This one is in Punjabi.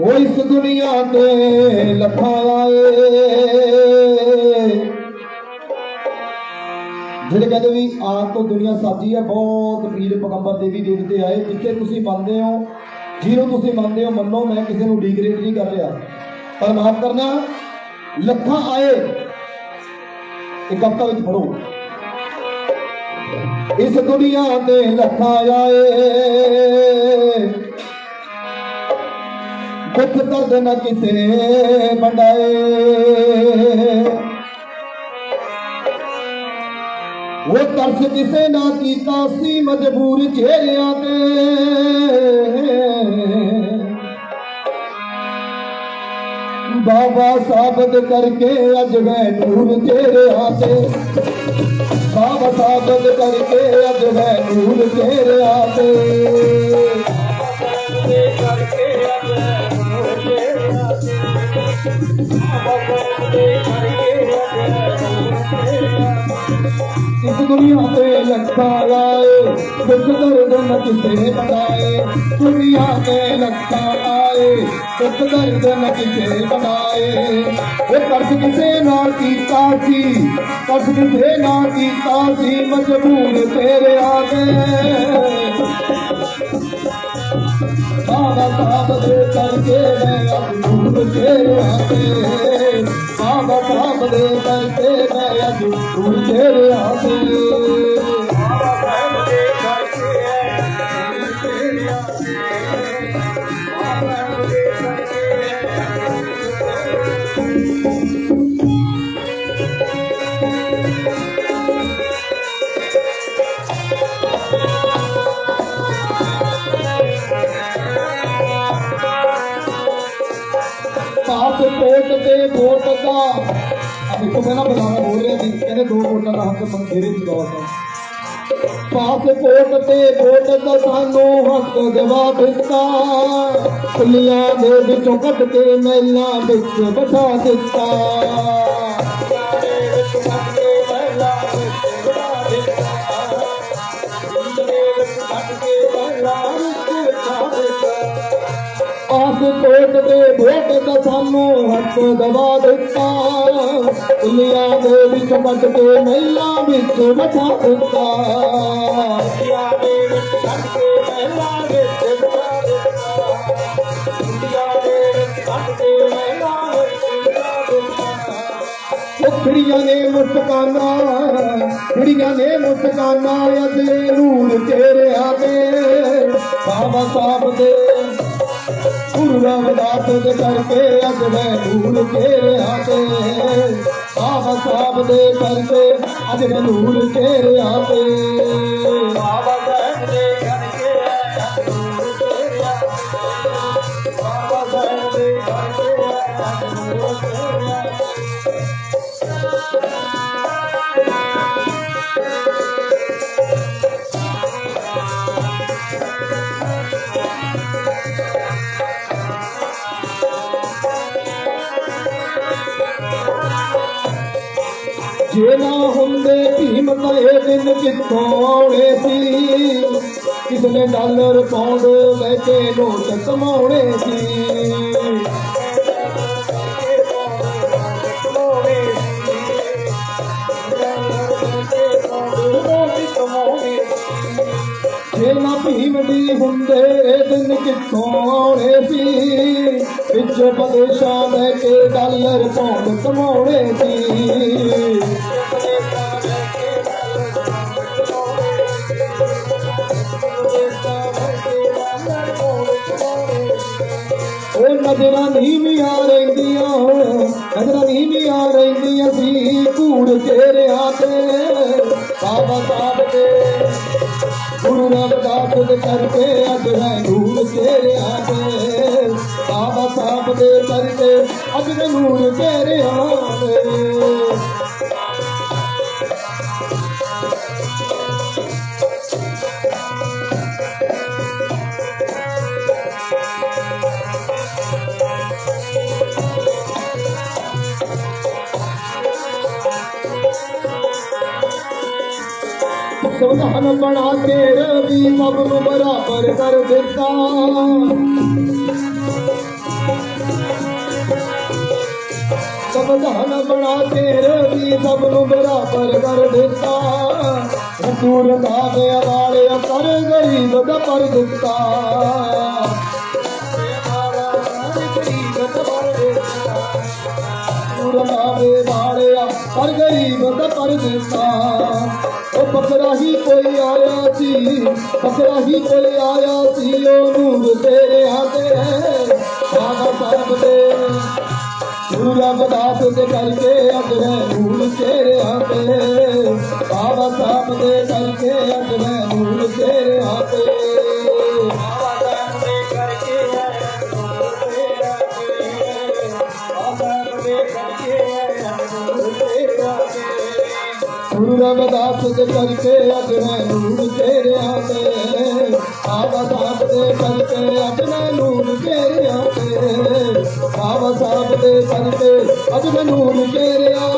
ਉਹ ਇਸ ਦੁਨੀਆ ਤੇ ਲੱਖਾਂ ਆਏ ਜਿਹੜੇ ਕਹਿੰਦੇ ਵੀ ਆਪ ਤੋਂ ਦੁਨੀਆ ਸਾਜੀ ਹੈ, ਬਹੁਤ ਪੀਰ ਪਗੰਬਰ ਦੇਵੀ ਦੇਵਤੇ ਆਏ। ਜਿੱਥੇ ਤੁਸੀਂ ਮੰਨਦੇ ਹੋ, ਜਿਹਨੂੰ ਤੁਸੀਂ ਮੰਨਦੇ ਹੋ, ਮੰਨੋ, ਮੈਂ ਕਿਸੇ ਨੂੰ ਡੀਗ੍ਰੇਡ ਨਹੀਂ ਕਰ ਰਿਹਾ। ਪਰ ਮਾਫ ਕਰਨਾ, ਲੱਖਾਂ ਆਏ। ਇੱਕ ਹਫ਼ਤਾ ਵਿੱਚ ਪੜੋ ਇਸ ਦੁਨੀਆ ਤੇ ਲੱਖਾਂ ਆਏ। ਦੁੱਖ ਦਰਦ ਨਾ ਕਿਸੇ ਵੰਡਾਏ। ਉਹ ਤਰਸ ਕਿਸੇ ਨਾ ਕੀਤਾ ਸੀ ਮਜਬੂਰ ਚਿਹਰਿਆਂ ਤੇ। ਬਾਬਾ ਸਾਬਤ ਕਰਕੇ ਅੱਜ ਮੈਂ ਨੂਰ ਚਿਹਰਿਆਂ ਤੇ। ਬਾਬਾ ਸਾਬਤ ਕਰਕੇ ਅੱਜ ਮੈਂ ਨੂਰ ਚਿਹਰਿਆਂ ਤੇ। ਇਸ ਦੁਨੀਆ ਤੇ ਲੱਖਾਂ ਆਏ ਦੁੱਖ ਦਰਦ ਨ ਕਿਸੇ ਬਣਾਏ ਦੁਨੀਆ ਤੇ ਲੱਖਾਂ ਆਏ ਦੁੱਖ ਦਰਦ ਨ ਕਿਸੇ ਬਣਾਏ ਇਹ ਕਰਜ਼ ਕਿਸੇ ਨਾਲ ਕੀਤਾ ਸੀ ਕਰਜ਼ ਕਿਸੇ ਨਾਲ ਕੀਤਾ ਸੀ ਮਜਬੂਰ ਤੇਰੇ ਆ ਗਏ ਬਾਬਾ ਸਾਹਿਬ ਦੇ ਕਰਕੇ ਮੈਂ ਅੱਜ ਨੂਰ ਤੇਰੇ ਆਤੇ ਬਾਬਾ ਸਾਹਿਬ ਦੇ ਕਰਕੇ ਮੈਂ ਅੱਜ ਨੂਰ ਤੇਰੇ ਆਤੇ ਦੇਖੋ ਮੈਂ ਨਾ ਬੁਲਾਣਾ ਬੋਲ ਰਿਹਾ ਸੀ। ਕਹਿੰਦੇ ਦੋ ਕੋਟਾਂ ਦਾ ਹੱਕ ਮੰਗੇਰੇ ਦੀ ਦੌਰ ਹੈ ਪਾਸਪੋਰਟ ਤੇ ਵੋਟ ਦਾ ਸਾਨੂੰ ਹੱਕ ਜਵਾ ਦਿੱਤਾ। ਖੁੱਲੀਆਂ ਦੇ ਵਿੱਚੋਂ ਕੱਢ ਕੇ ਮਹਿਲਾਂ ਵਿੱਚ ਬਿਠਾ ਦਿੱਤਾ। ਤੇ ਵੋਟ ਦਾ ਸਾਨੂੰ ਹੱਕ ਦਵਾ ਦਿੱਤਾ। ਦੁਨੀਆ ਦੇ ਵਿੱਚ ਕੱਢ ਕੇ ਮਹਿਲਾ ਵਿੱਚ ਬਿਠਾ ਦਿੱਤਾ ਉਹ ਕੁੜੀਆਂ ਨੇ ਮੁਸਕਾਨਾ ਖਿੜੀਆਂ ਨੇ ਮੁਸਕਾਨਾ, ਅਜੇ ਨੂਰ ਚਿਹਰਿਆਂ ਤੇ ਬਾਬਾ ਸਾਹਿਬ ਦੇ ਗੁਰੂ ਰਾਮਦਾਸ ਦੇ ਕਰਕੇ ਅੱਜ ਮੈਂ ਨੂਰ ਚਿਹਰਿਆਂ ਤੇ ਬਾਬਾ ਸਾਹਿਬ ਦੇ ਕਰਕੇ ਅੱਜ ਮੈਂ ਨੂਰ ਚਿਹਰਿਆਂ ਤੇ ਬਾਬਾ ਸਾਹਿਬ ਦੇ ਕਰਕੇ ਬਾਬਾ ਸਾਹਿਬ ਦੇ ਕਰਕੇ ਅੱਜ ਨੂਰ ਚਿਹਰਿਆਂ ਜੇ ਨਾ ਹੁੰਦੇ ਭੀਮ ਤਾਂ ਦਿਨ ਕਿੱਥੋਂ ਆਉਣੇ ਸੀ, ਕਿਸਨੇ ਡਾਲਰ ਪੌਂਡ ਲੈ ਕੇ ਨੋਟ ਕਮਾਉਣੇ ਸੀ। ਜੇ ਨਾ ਭੀਮ ਦੀ ਹੁੰਦੇ ਦਿਨ ਕਿੱਥੋਂ ਆਉਣੇ ਸੀ ਵਿੱਚ ਵਿਦੇਸ਼ਾਂ ਲੈ ਕੇ ਡਾਲਰ ਪੌਂਡ ਕਮਾਉਣੇ ਸੀ। ਉਹ ਨਜ਼ਰਾਂ ਨਹੀਂ ਵੀ ਰਹਿੰਦੀਆਂ ਨਜ਼ਰਾਂ ਨਹੀਂ ਵੀ ਰਹਿੰਦੀਆਂ ਸੀ ਕੂੜ ਚਿਹਰਿਆਂ ਤੇ। ਬਾਬਾ ਸਾਹਿਬ ਦੇ ਗੁਰੂ ਰਾਮਦਾਸ ਦੇ ਕਰਕੇ ਅੱਜ ਮੈਂ ਅੱਜ ਮੈਂ ਨੂਰ ਚਿਹਰਿਆਂ ਤੇ ਸੰਵਿਧਾਨ ਬਣਾ ਕੇ ਰਵੀ ਸੰਵਿਧਾਨ ਬਣਾ ਕੇ ਰਵੀ ਸਭ ਨੂੰ ਬਰਾਬਰ ਕਰ ਦਿੱਤਾ। ਹਜ਼ੂਰ ਦਾ ਦੇ ਵਾਲੇ ਕਰ ਗਰੀਬ ਦਾ ਪਰ ਦਿੱਤਾ। ਗਰੀਬ ਦਾ ਦਿੱਤਾ ਪੁਰਾਵੇ ਵਾਲਿਆ ਪਰ ਗਰੀਬ ਦਾ ਪਰ ਦਿੱਤਾ। ਉਹ ਬੱਕਰਾ ਹੀ ਕੋਈ ਆਇਆ ਸੀ, ਬੱਕਰਾ ਹੀ ਕੋਈ ਆਇਆ ਸੀ ਉਹ ਨੂਰ ਤੇਰੇ ਹੱਥ ਪੂਰਾ ਬਦਾਸ ਦੇ ਕਰਕੇ ਅਗਰੇ ਨੂਰ ਤੇਰੇ ਹੱਥੇ ਬਾਬਾ ਸਾਹਿਬ ਦੇ ਕਰਕੇ ਅਗਰੇ ਨੂਰ ਤੇਰੇ ਹੱਥੇ ਗੁਰੂ ਰਵਿਦਾਸ ਦੇ ਕਰਕੇ ਅੱਜ ਮੈਂ ਨੂਰ ਤੇਰਿਆਂ ਤੇ ਬਾਬਾ ਸਾਹਿਬ ਦੇ ਕਰਕੇ ਅੱਜ ਮੈਂ ਨੂਰ ਤੇਰਿਆਂ ਤੇ ਬਾਬਾ ਸਾਹਿਬ ਦੇ ਕਰਕੇ ਅੱਜ ਮੈਂ ਨੂਰ ਤੇਰਿਆਂ